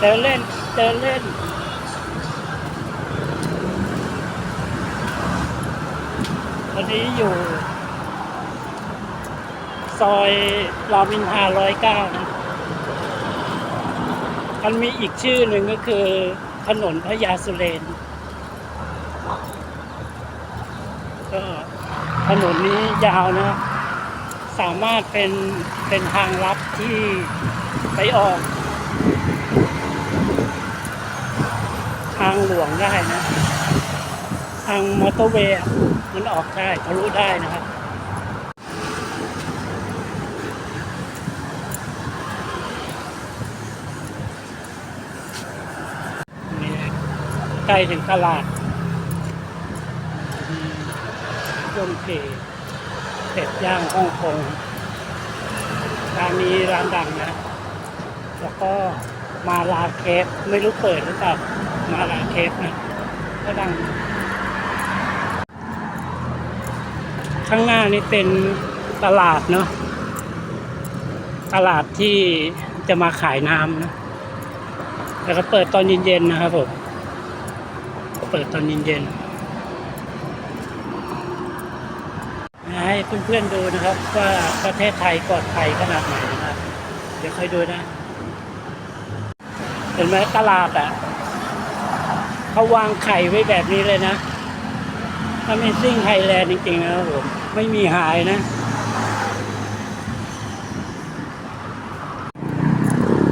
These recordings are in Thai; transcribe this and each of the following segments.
เดินเล่น เดินเล่น วันนี้อยู่ ซอยรามอินทาร้อยเก้านะ มันมีอีกชื่อหนึ่งก็คือถนนพระยาสุเรน ก็ถนนนี้ยาวนะ สามารถเป็นเป็นทางลัดที่ ไปออก ทางหลวงได้นะ ทางมอเตอร์เวย์มันออกได้ทะลุได้นะครับใกล้ถึงตลาดอืมย่นเพเป็ดย่างฮ่องกงร้านนี้ร้านดังนะ แล้วก็มาลาเคฟไม่รู้เปิดหรือเปล่ามาลาเคฟนะก็ดัง ข้างหน้านี่เป็นตลาดเนาะตลาดที่จะมาขายน้ำนะแล้วก็เปิดตอนเย็นๆนะครับผมเปิดตอนเย็นๆให้เพื่อนๆดูนะครับ ว่าประเทศไทยปลอดภัยขนาดไหนนะครับ เดี๋ยวค่อยดูนะ เห็นไหมตลาดอะเขาวางไข่ไว้แบบนี้เลยนะถ้าไม่ซิ่งไทยแลนด์จริงๆนะครับผม ไม่มีหายนะ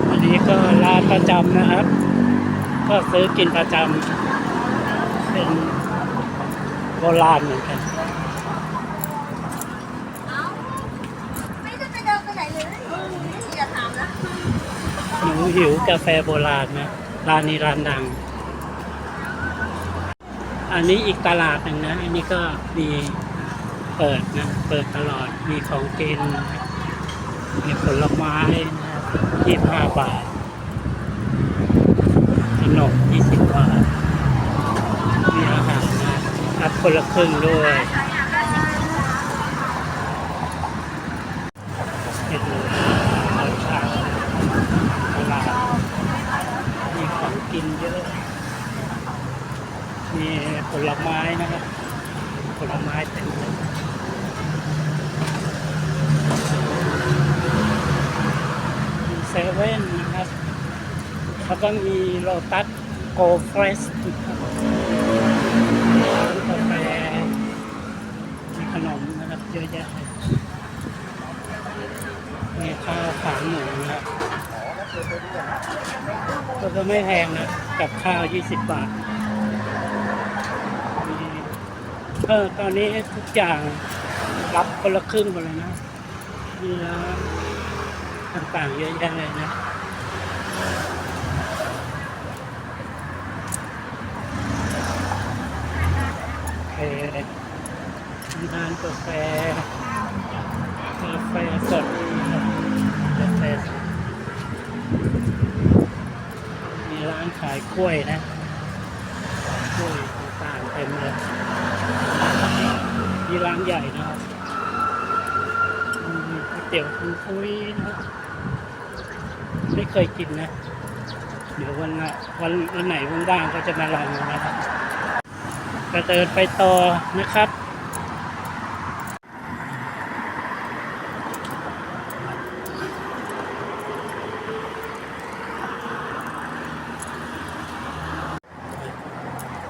อันนี้ก็ร้านประจำนะครับ ก็ซื้อกินประจำเป็นโบราณเหมือนกัน ไม่ได้ไปเดินไปไหนเลยอย่าถามนะ หนูหิวกาแฟโบราณนะร้านนี้ร้านดัง อันนี้อีกตลาดหนึ่งนะ อันนี้ก็มีเปิดนะ เปิดตลอดมีของกิน มีผลไม้นะยี่ห้าบาทขนมยี่สิบบาทมีอาหารนะรับคนละครึ่งด้วยเห็นเลยตอนเช้าตลาดมีของกินเยอะ มีผลไม้นะครับ ผลไม้เต็มเลยมี เว่นนะครับ แล้วก็มีโลตัสโกเฟรสกาแฟมีขนมนะครับเยอะแยะมีข้าวขาหมูนะครับก็จะไม่แพงนะ กับข้าว 20 บาทเออตอนนี้ทุกอย่างรับคนละครึ่งหมดเลยนะมีร้าน ต่างๆเยอะแยะเลยนะกาแฟมีร้านกาแฟกาแฟสดกาแฟมีร้านขายกล้วยนะกล้วยต่างๆเต็มเลยมีร้านใหญ่นะครับมีก๋วยเตี๋ยวคุณคุยนะครับ ไม่เคยกินนะ เดี๋ยววันวันวันไหนว่างๆก็จะมาลองนะครับก็เดินไปต่อนะครับ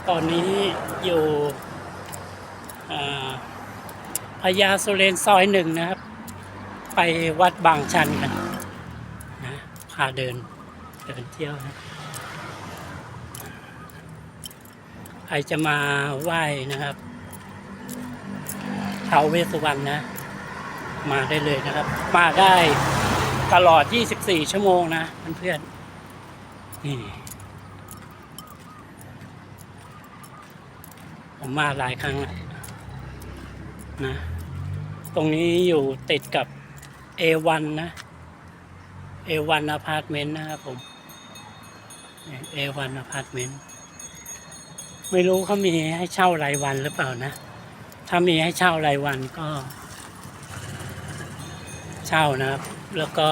ตอนนี้อยู่พญาสุเรนซอยหนึ่งนะครับ ไปวัดบางชันกันาเดินเดินเที่ยวนะใครจะมาไหว้นะครับท้าวเวสุวรรณนะ มาได้เลยนะครับ มาได้ตลอด 24 ชั่วโมงนะเพื่อนๆนี่ผมมาหลายครั้งแล้วนะ ตรงนี้อยู่ติดกับ A1 นะ A1 อพาร์ตเมนต์นะครับผม A1 อพาร์ตเมนต์ไม่รู้เขามีให้เช่ารายวันหรือเปล่านะ ถ้ามีให้เช่ารายวันก็ เช่านะครับ แล้วก็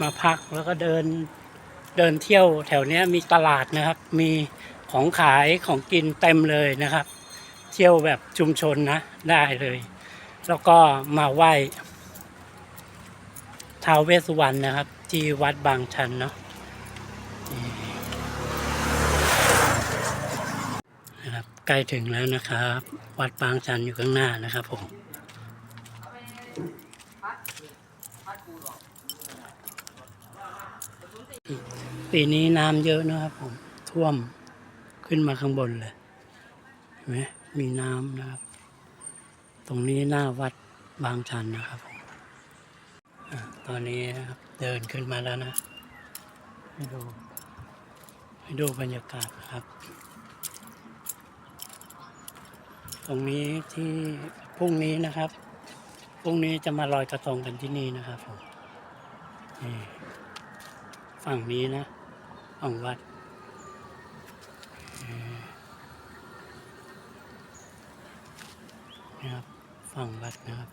มาพักแล้วก็เดินเดินเที่ยวแถวเนี้ยมีตลาดนะครับ มีของขายของกินเต็มเลยนะครับ เที่ยวแบบชุมชนนะได้เลย แล้วก็มาไหว้ ท้าวเวสสุวรรณนะครับ ที่วัดบางชันเนาะนะครับใกล้ถึงแล้วนะครับ วัดบางชันอยู่ข้างหน้านะครับผมปีนี้น้ำเยอะนะครับผมท่วมขึ้นมาข้างบนเลยเห็นไหมมีน้ำนะครับ ตรงนี้หน้าวัดบางชันนะครับผม ตอนนี้นะครับ เดินขึ้นมาแล้วนะให้ดูให้ดูบรรยากาศนะครับ ตรงนี้ที่พรุ่งนี้นะครับพรุ่งนี้จะมาลอยกระทงกันที่นี่นะครับผมนี่ฝั่งนี้นะฝั่งวัด นะครับฝั่งวัดนะครับ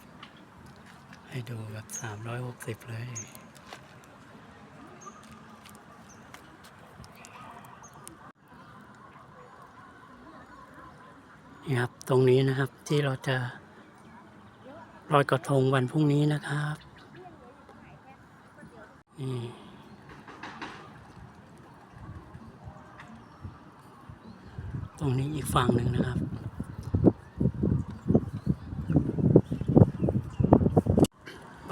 ให้ ดูแบบสามร้อยหกสิบเลยนี่ครับ ตรงนี้นะครับที่เราจะลอยกระทงวันพรุ่งนี้นะครับนี่ตรงนี้อีกฝั่งหนึ่งนะครับ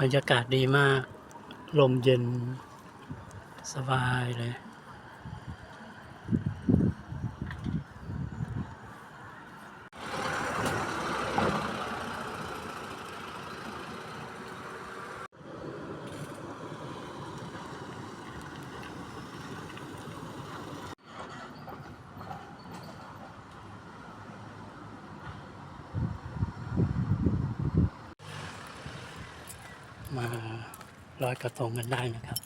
บรรยากาศดีมาก ลมเย็นสบายเลย มา ลอยกระทงกันได้นะครับ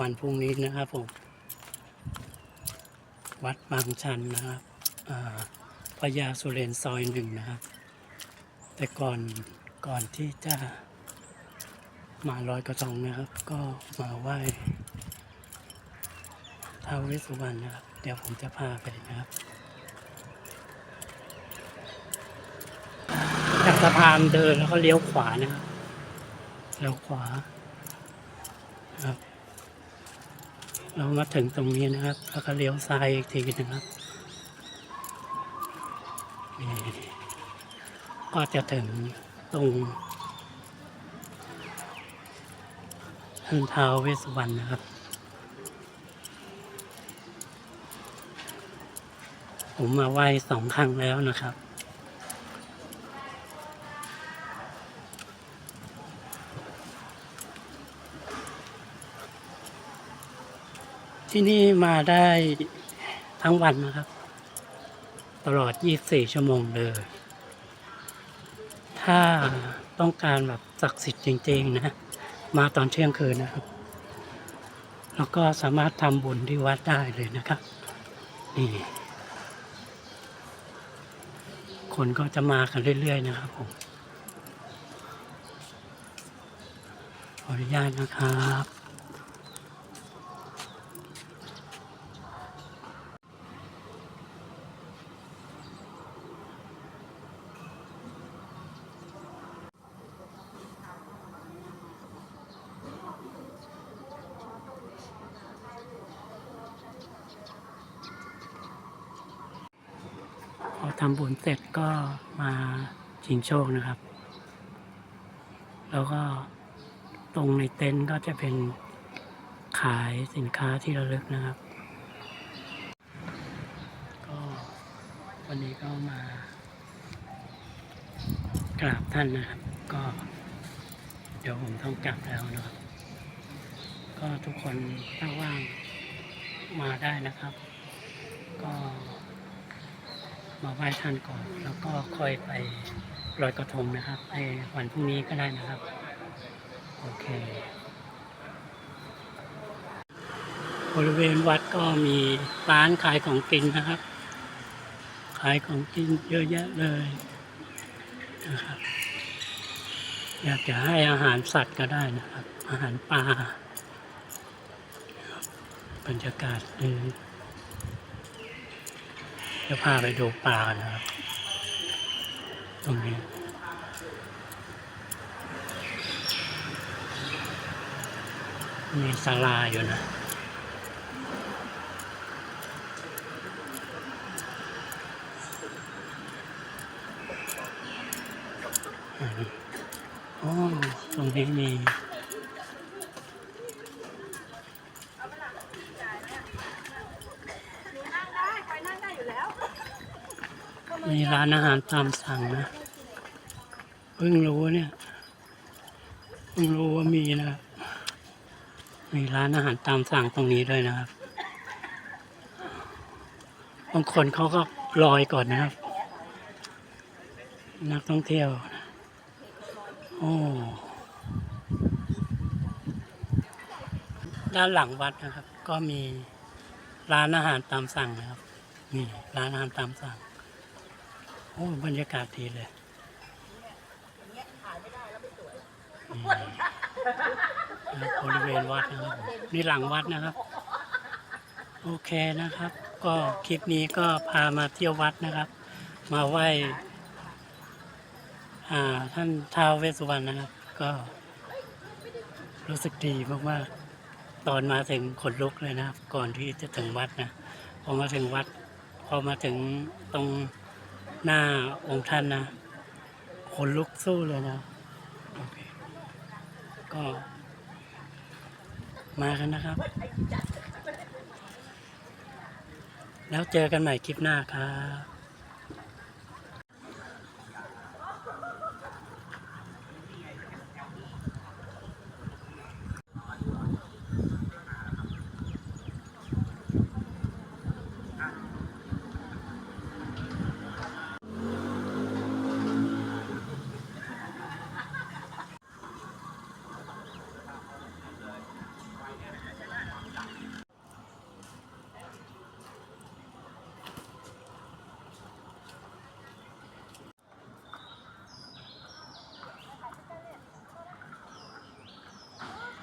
วันพรุ่งนี้นะครับผม วัดบางชันนะครับพญาสุเรนซอยหนึ่งนะครับ แต่ก่อนก่อนที่จะมาลอยกระทงนะครับ ก็มาไหว้ท้าวเวสสุวรรณนะครับ เดี๋ยวผมจะพาไปนะครับจากสะพานเดินแล้วก็เลี้ยวขวานะครับเลี้ยวขวาครับ เรามาถึงตรงนี้นะครับ แล้วก็เลี้ยวซ้ายอีกทีนะครับนี่ก็จะถึงตรงท่านท้าวเวสวรรณนะครับผมมาไหว้สองครั้งแล้วนะครับ ที่นี่มาได้ทั้งวันนะครับ ตลอด 24 ชั่วโมงเลย ถ้าต้องการแบบศักดิ์สิทธิ์จริง ๆ นะ มาตอนเที่ยงคืนนะครับ แล้วก็สามารถทำบุญที่วัดได้เลยนะครับ นี่ คนก็จะมากันเรื่อย ๆ นะครับผมขออนุญาตนะครับ ทำบุญเสร็จก็มาชิงโชคนะครับ แล้วก็ตรงในเต็นท์ก็จะเป็นขายสินค้าที่ระลึกนะครับ ก็วันนี้ก็มากราบท่านนะครับ ก็ เดี๋ยวผมต้องกลับแล้วนะครับ ก็ทุกคนถ้าว่างมาได้นะครับ ก็ มาไหว้ท่านก่อน แล้วก็ค่อยไปลอยกระทงนะครับในวันพรุ่งนี้ก็ได้นะครับ โอเค บริเวณวัดก็มีร้านขายของกินนะครับ ขายของกินเยอะแยะเลยนะครับอยากจะให้อาหารสัตว์ก็ได้นะครับ อาหารปลาบรรยากาศดี จะพาไปดูป่ากันนะครับ ตรงนี้มีศาลาอยู่นะอ๋อตรงนี้มี นั่งได้ไปนั่งได้อยู่แล้ว มีร้านอาหารตามสั่งนะเพิ่งรู้เนี่ยเพิ่งรู้ว่ามีนะครับ มีร้านอาหารตามสั่งตรงนี้ด้วยนะครับบางคนเขาก็ลอยก่อนนะครับ นักท่องเที่ยวนะโอ้ด้านหลังวัดนะครับ ก็มีร้านอาหารตามสั่งนะครับนี่ร้านอาหารตามสั่ง อ้บรรยากาศดีเลยบริเวณวัดนะครับนี่หลังวัดนะครับ โอเคนะครับ ก็คลิปนี้ก็พามาเที่ยววัดนะครับ มาไหว้ท่านท้าวเวสสุวรรณนะครับ ก็รู้สึกดีมากๆตอนมาถึงขนลุกเลยนะครับ ก่อนที่จะถึงวัดนะพอมาถึงวัด พอมาถึงตรง หน้าองค์ท่านนะขนลุกสู้เลยนะโอเคก็ มากันนะครับ แล้วเจอกันใหม่คลิปหน้าครับ